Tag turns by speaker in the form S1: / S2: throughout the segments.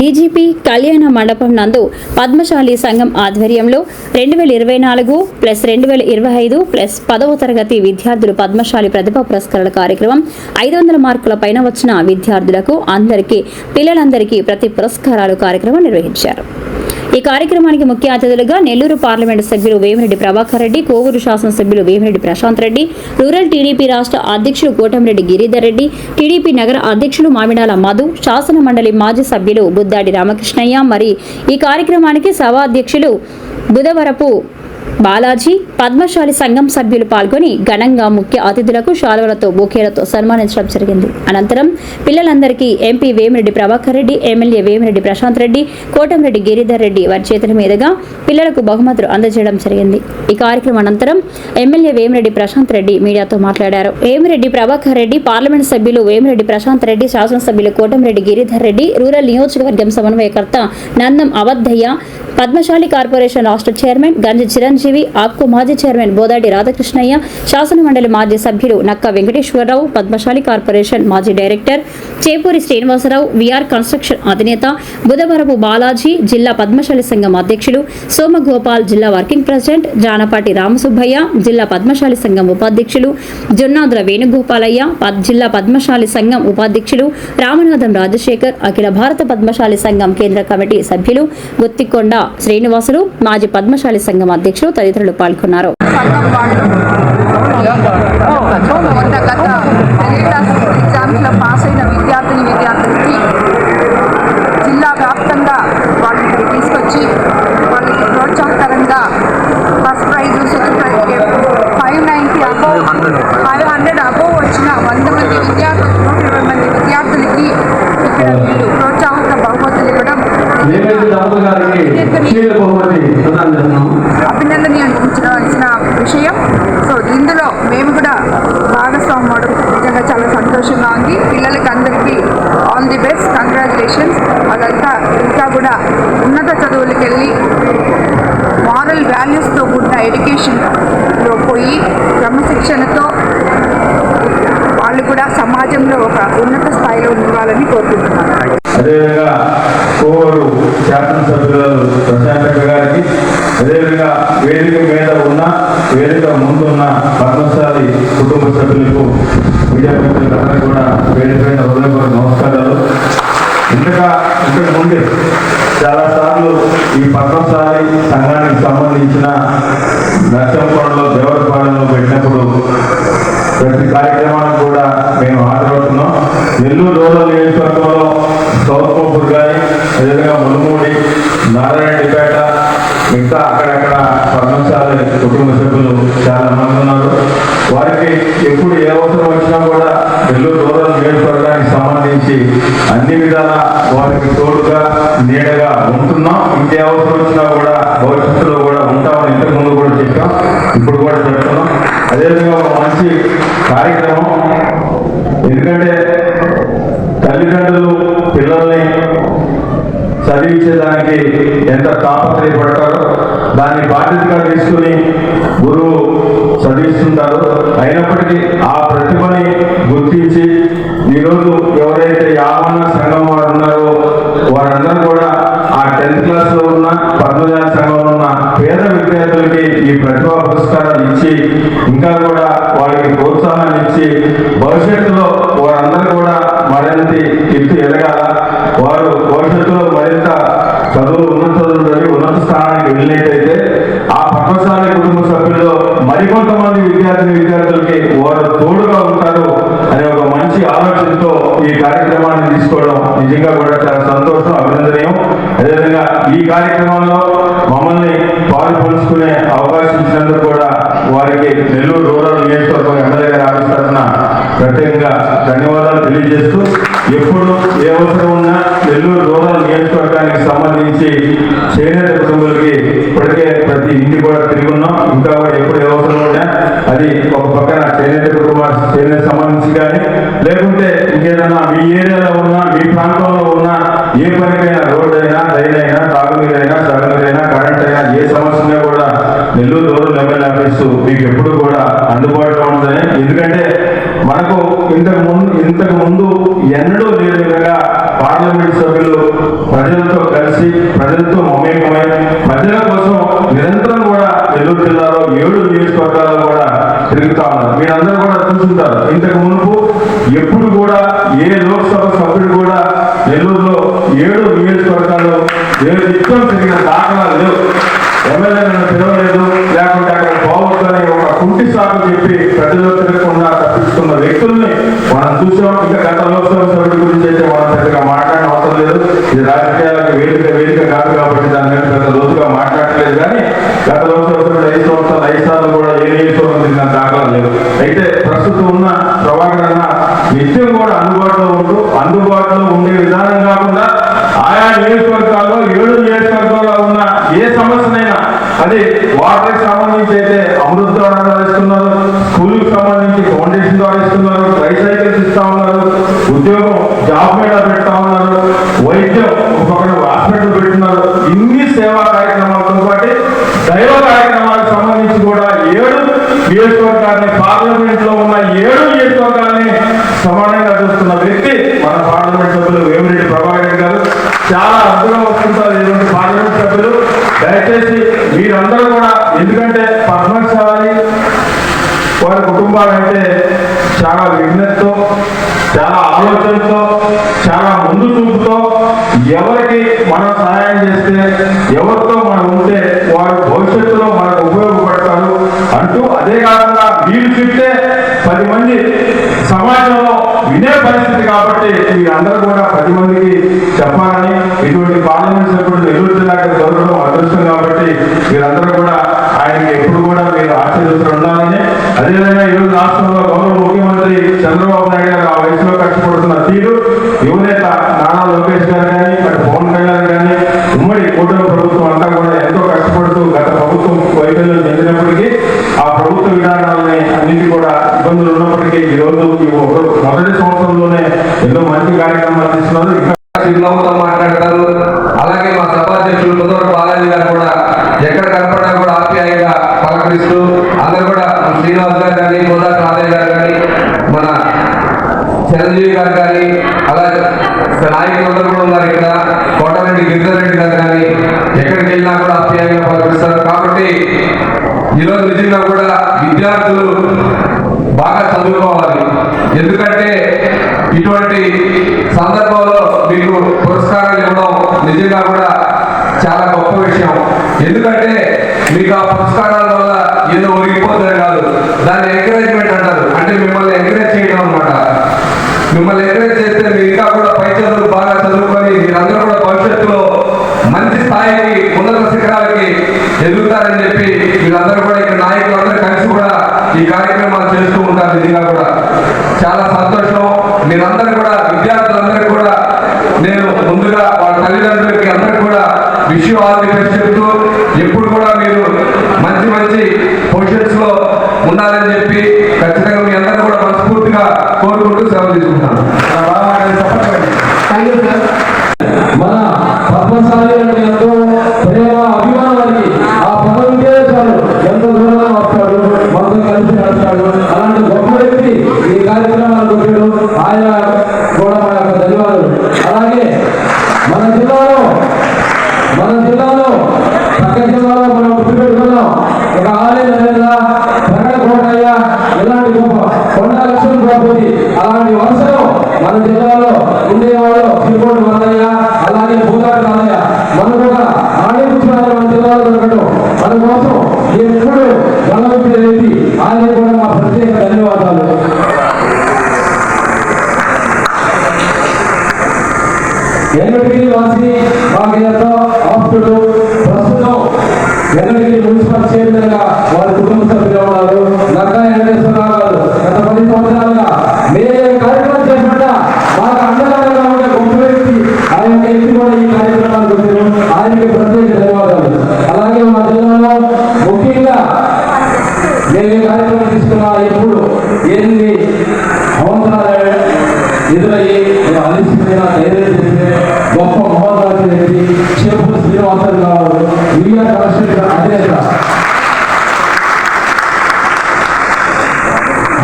S1: DGP కళ్యాణ మండపం నందు పద్మశాలి సంఘం ఆధ్వర్యంలో రెండు వేల ఇరవై నాలుగు ప్లస్ రెండు వేల ఇరవై ఐదు ప్లస్ పదవ తరగతి విద్యార్థులు పద్మశాలి ప్రతిభా పురస్కారాల కార్యక్రమం ఐదు వందల మార్కుల పైన వచ్చిన విద్యార్థులకు అందరికీ పిల్లలందరికీ ప్రతి పురస్కారాలు కార్యక్రమం నిర్వహించారు. ఈ కార్యక్రమానికి ముఖ్య అతిథులుగా నెల్లూరు పార్లమెంటు సభ్యులు వేమిరెడ్డి ప్రభాకర్ రెడ్డి కోవూరు శాసనసభ్యులు వేమిరెడ్డి ప్రశాంత్ రెడ్డి రూరల్ టీడీపీ రాష్ట్ర అధ్యక్షులు కోటంరెడ్డి గిరిధర్ రెడ్డి టీడీపీ నగర అధ్యక్షులు మామిడాల మధు శాసన మండలి మాజీ సభ్యులు బుద్దాడి రామకృష్ణయ్య. మరి ఈ కార్యక్రమానికి సభాధ్యక్షులు బుధవరపు బాలాజీ పద్మశాలి సంఘం సభ్యులు పాల్గొని ఘనంగా ముఖ్య అతిథులకు శాలువలతో బొకేలతో సన్మానించడం జరిగింది. అనంతరం పిల్లలందరికీ ఎంపీ వేమిరెడ్డి ప్రభాకర్ రెడ్డి ఎమ్మెల్యే వేమిరెడ్డి ప్రశాంత్ రెడ్డి కోటంరెడ్డి గిరిధర్ రెడ్డి వారి చేతుల మీదుగా పిల్లలకు బహుమతులు అందజేయడం జరిగింది. ఈ కార్యక్రమం అనంతరం ఎమ్మెల్యే వేమిరెడ్డి ప్రశాంత్ రెడ్డి మీడియాతో మాట్లాడారు. వేమిరెడ్డి ప్రభాకర్ రెడ్డి పార్లమెంట్ సభ్యులు వేమిరెడ్డి ప్రశాంత్ రెడ్డి శాసనసభ్యులు కోటంరెడ్డి గిరిధర్ రెడ్డి రూరల్ నియోజకవర్గం సమన్వయకర్త నందం అవద్దయ్య పద్మశాలి కార్పొరేషన్ రాష్ట్ర చైర్మన్ గంజ చిర చిరంజీవి ఆక్కు మాజీ చైర్మన్ బోదాడి రాధాకృష్ణయ్య శాసన మండలి మాజీ సభ్యులు నక్క వెంకటేశ్వరరావు పద్మశాలి కార్పొరేషన్ మాజీ director Chepuri Srinivasarao VR construction అధినేత బుధవరపు బాలాజీ జిల్లా పద్మశాలి సంఘం అధ్యక్షుడు సోమగోపాల్ జిల్లా వర్కింగ్ ప్రెసిడెంట్ జానపాటి రామసుబ్బయ్య జిల్లా పద్మశాలి సంఘం ఉపాధ్యక్షులు జొన్నాద్ర వేణుగోపాలయ్య పద్- జిల్లా పద్మశాలి సంఘం ఉపాధ్యక్షులు రామనాథం రాజశేఖర్ అఖిల భారత పద్మశాలి సంఘం కేంద్ర కమిటీ సభ్యులు గుత్తికొండ శ్రీనివాసులు మాజీ పద్మశాలి సంఘం అధ్యక్షులు తదితరులు పాల్గొన్నారు.
S2: పాస్ అయిన విద్యార్థులకి జిల్లా వ్యాప్తంగా వాళ్ళని తీసుకొచ్చి వాళ్ళకి ప్రోత్సాహకరంగా first prize five ninety above five hundred above వచ్చిన వంద మంది విద్యార్థులు నూట ఇరవై మంది విద్యార్థులకి ఇక్కడ వీళ్ళు ప్రోత్సాహక బహుమతులు ఇవ్వడం
S3: దాము గారికి బహుమతి ప్రదానం చేస్తున్నాము
S2: అభినందనీయ అనిపించవలసిన విషయం. సో ఇందులో మేము కూడా భాగస్వామ్యం అవడం నిజంగా చాలా సంతోషంగా ఉంది. పిల్లలకి అందరికీ ఆల్ ది బెస్ట్ కంగ్రాచులేషన్స్ అదంతా ఇంకా కూడా ఉన్నత చదువులకు వెళ్ళి మారల్ వాల్యూస్తో కూడిన ఎడ్యుకేషన్లో పోయి క్రమశిక్షణతో వాళ్ళు కూడా సమాజంలో ఒక ఉన్నత స్థాయిలో ఉండాలని కోరుకుంటున్నాను.
S3: అదేవిధంగా కోవూరు శాసనసభ్యులు ప్రశాంతక గారికి అదేవిధంగా వేదిక మీద ఉన్న వేదిక ముందున్న పద్మశాలి కుటుంబ సభ్యులకు మీడియా కూడా వేదిక హృదయపూర్వక నమస్కారాలు. ఇంతగా ఇంతకు ముందే చాలాసార్లు ఈ పద్మశాలి సంఘానికి సంబంధించిన నర్సంపాడులో దేవరపాడులో పెట్టినప్పుడు ప్రతి కార్యక్రమానికి కూడా మేము హాజరవుతున్నాం. నెల్లూరు రూరల్ నియోజకవర్గంలో సౌత్ కోపూర్ కానీ అదేవిధంగా మునుమూడి నారాయణపేట ఇంకా అక్కడక్కడ పద్మశాలి కుటుంబ సభ్యులు చాలా మంది ఉన్నారు. వారికి ఎప్పుడు ఏ అవసరం వచ్చినా కూడా నెల్లూరు రూరల్ నియోజకవర్గానికి సంబంధించి అన్ని విధాల వారికి తోడుగా నీడగా ఉంటున్నాం. ఇంకే అవసరం వచ్చినా కూడా భవిష్యత్తులో కూడా ఉంటామని ఇంతకుముందు కూడా చెప్పాం. ఇప్పుడు కూడా చెప్తున్నాం. అదేవిధంగా ఒక మంచి కార్యక్రమం. ఎందుకంటే తల్లిదండ్రులు పిల్లల్ని చదివించేదానికి ఎంత తాపత్రయపడతారో దాన్ని బాధ్యతగా తీసుకుని గురువు చదివిస్తుంటారు అయినప్పటికీ ఆ ప్రతిభని గుర్తించి ఈరోజు ఎవరైతే యావన్న సంఘం వారు ఉన్నారో వారందరూ కూడా ఆ టెన్త్ క్లాస్లో ఉన్న పద్మజాతి సంఘంలో ఉన్న పేద విద్యార్థులకి ఈ ప్రతిభా పురస్కారాలు ఇచ్చి ఇంకా కూడా వాళ్ళకి ప్రోత్సాహాన్ని ఇచ్చి భవిష్యత్తులో కార్యక్రమంలో మమ్మల్ని పాల్పంచుకునే అవకాశం ఇచ్చినందుకు కూడా వారికి నెల్లూరు రూరల్ నియోజకవర్గం ఎమ్మెల్యే గారి ఆఫీస్ తరఫున ప్రత్యేకంగా ధన్యవాదాలు తెలియజేస్తూ ఎప్పుడు ఏ అవసరం ఉన్నా నెల్లూరు రూరల్ నియోజకవర్గానికి సంబంధించి చేనేత కుటుంబాలకి ఇప్పటికే ప్రతి ఇంటి కూడా తిరిగి ఉన్నాం. ఇంకా కూడా ఎప్పుడు ఏ అవసరం ఉన్నా అది ఒక పక్కన చేనేత కుటుంబ చేనేత సంబంధించి కానీ లేకుంటే ఇంకేదన్నా మీ ఏరియాలో ఉన్నా మీ ప్రాంతంలో ఉన్న ఏ పనికైనా రోడ్డు అయినా రైలు అయినా కరెంట్ అయినా ఏ సమస్య కూడా నెల్లూరు దూరం ఎమ్మెల్యే ఆఫీసు మీకు ఎప్పుడు కూడా అందుబాటులో ఉంటుందని ఎందుకంటే మనకు ఇంతకు ముందు ఇంతకు ముందు ఎన్నడూ లేని విధంగా పార్లమెంట్ సభ్యులు ప్రజలతో కలిసి ప్రజలతో మమేకమై ప్రజల కోసం నిరంతరం కూడా నెల్లూరు జిల్లాలో ఏడు నియోజకవర్గాల్లో కూడా తిరుగుతా ఉన్నారు. మీరందరూ కూడా చూసుంటారు. ఇంతకు మునుపు నేను ఏ నిత్యం తిరిగిన దాఖలాలు లేవు. ఎమ్మెల్యే నన్ను పిలవలేదు. లేకుంటే అక్కడ బాగుంటుందని ఒక కుంటి సాగు చెప్పి ప్రజలు తిరగకుండా తప్పించుకున్న వ్యక్తుల్ని మనం చూసాం. ఇంకా గత లోక్సభ సభ్యుడి గురించి అయితే మనం పెద్దగా మాట్లాడడం అవసరం లేదు. ఇది రాజకీయాలకు వేదిక వేదిక కాదు కాబట్టి దాని మీద పెద్ద లోతుగా మాట్లాడలేదు. కానీ గత లోక్సభ సభ్యుడు ఐదు సంవత్సరాలు ఐదు సార్లు కూడా ఏ నియోజకవర్గం తిరిగిన దాఖలాలు లేవు. అయితే ప్రస్తుతం ఉన్న ప్రభాకర్ అన్న నిత్యం కూడా అందుబాటులో ఉంటూ అందుబాటులో ఉండే విధానం కాకుండా నియోజకవర్గాల్లో ఏడు నియోజకవర్గాల్లో ఉన్న ఏ సమస్యనైనా అది వాటర్కి సంబంధించి అయితే అమృత ద్వారా ఇస్తున్నారు స్కూల్కి సంబంధించి ఫౌండేషన్ ద్వారా ఇస్తున్నారు ట్రైసైకిల్స్ ఇస్తా ఉన్నారు ఉద్యోగం జాబ్ మీద పెడతా ఉన్నారు వైద్యం ఒక్కొక్కరు హాస్పిటల్ పెడుతున్నారు ఇన్ని సేవా కార్యక్రమాలతో పాటు దైవ కార్యక్రమాలకు సంబంధించి కూడా ఏడు నియోజకవర్గాన్ని పార్లమెంట్లో ఉన్న ఏడు నియోజకవర్గాన్ని సమానంగా చూస్తున్న వ్యక్తి మన పార్లమెంట్ సభ్యులు వేమిరెడ్డి ప్రభాకర్ చాలా అద్భుతంగా వస్తుంటారు ఇటువంటి పార్లమెంట్ సభ్యులు. దయచేసి మీరందరూ కూడా ఎందుకంటే పద్మశాలి వారి కుటుంబాలంటే చాలా విఘ్నతతో చాలా ఆలోచనతో చాలా ముందు చూపుతో ఎవరికి మనం సహాయం చేస్తే ఎవరితో మనం ఉంటే వారు భవిష్యత్తులో మనకు ఉపయోగపడతారు అంటూ అదే కాకుండా మీరు చెప్తే పది మంది సమాజంలో వినే పరిస్థితి కాబట్టి మీరందరూ కూడా పది మందికి పార్లమెంట్ సభ్యుడు నెల్లూరు జిల్లాకి దొరకడం అదృష్టం కాబట్టి మీరందరూ కూడా ఆయనకి ఎప్పుడు కూడా మీరు ఆశీర్వదిస్తూ ఉండాలని. అదేవిధంగా ఈరోజు రాష్ట్రంలో గౌరవ ముఖ్యమంత్రి చంద్రబాబు నాయుడు గారు ఆ వయసులో కష్టపడుతున్న తీరు యువనేత నానా లోకేష్ గారు కానీ అటు పవన్ కళ్యాణ్ కానీ ఉమ్మడి కూటమి ప్రభుత్వం అంతా కూడా ఎంతో కష్టపడుతూ గత ప్రభుత్వం వైఫల్యం చెందినప్పటికీ ఆ ప్రభుత్వ విధానాలని అన్నింటి కూడా ఇబ్బందులు ఉన్నప్పటికీ ఈ ఒక మొదటి సంవత్సరంలోనే ఎన్నో మంచి కార్యక్రమాలు తీసుకున్నారు. ఇంకా
S4: చిరంజీవి గారు కానీ అలాగే నాయకులందరూ కూడా ఉన్నారు ఇక్కడ. కోటారెడ్డి గిరిజారెడ్డి గారు కానీ ఎక్కడికి వెళ్ళినా కూడా ఆప్యాయంగా పలకరిస్తారు. కాబట్టి ఈరోజు నిజంగా కూడా విద్యార్థులు బాగా చదువుకోవాలి. ఎందుకంటే ఇటువంటి సందర్భంలో మీకు పురస్కారాలు ఇవ్వడం నిజంగా కూడా చాలా గొప్ప విషయం. ఎందుకంటే మీకు ఆ పురస్కారాల వల్ల ఏదో ఒరిగిపోతుంది కాదు. దాన్ని ఎంకరేజ్మెంట్ అంటారు అంటే మిమ్మల్ని ఎంకరేజ్ చేయడం అన్నమాట మిమ్మల్ని ఎంకరేజ్ చేస్తే మీరు ఇంకా కూడా పై చదువులు బాగా చదువుకొని మీరందరూ కూడా భవిష్యత్తులో మంచి స్థాయికి ఉన్నత శిఖరాలకి ఎదుగుతారని చెప్పి వీళ్ళందరూ కూడా ఇక్కడ నాయకులందరూ కలిసి కూడా ఈ కార్యక్రమాలు చేస్తూ ఉంటారు నిజంగా కూడా చాలా సంతోషం మీరందరూ కూడా విద్యార్థులందరూ కూడా నేను ముందుగా వాళ్ళ తల్లిదండ్రులకి అందరూ కూడా విషయం ఆల్ చెప్తూ ఎప్పుడు కూడా మీరు మంచి మంచి పొజిషన్స్లో ఉండాలని చెప్పి ఖచ్చితంగా మీ అందరూ కూడా మనస్ఫూర్తిగా కోరుకుంటూ సేవ తీసుకుంటాను
S5: వెంకటగిరి వాసి మాకు ఆప్తుడు. ప్రస్తుతం వెంకటగిరి మున్సిపల్ చైర్మన్గా వారి కుటుంబ సభ్యులు ఉన్నారు. నక్కా వెంకటేశ్వరరావు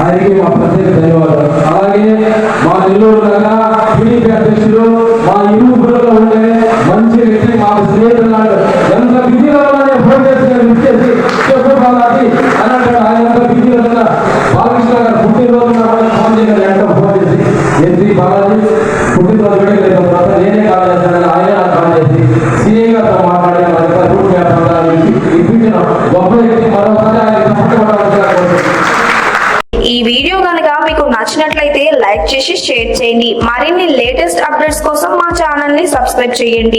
S5: ఆయనకి మా ప్రత్యేక ధన్యవాదాలు. అలాగే మా నెల్లూరు నగర టీడీపీ అధ్యక్షులు మా ఇరువురులో ఉండే మంచి వ్యక్తి మా స్నేహితులు లాంటి ఎంత బిజీలో ఫోన్ చేసి నేను ఇచ్చేసి చెప్పుకోవాలి బాలాజీ అని అంటాడు ఆయన ఎంత బిజీలో బాలకృష్ణ గారు పుట్టినరోజు ఫోన్ చేయాలి అంటే ఫోన్ చేసి ఏంటి బాలాజీ
S6: చేయండి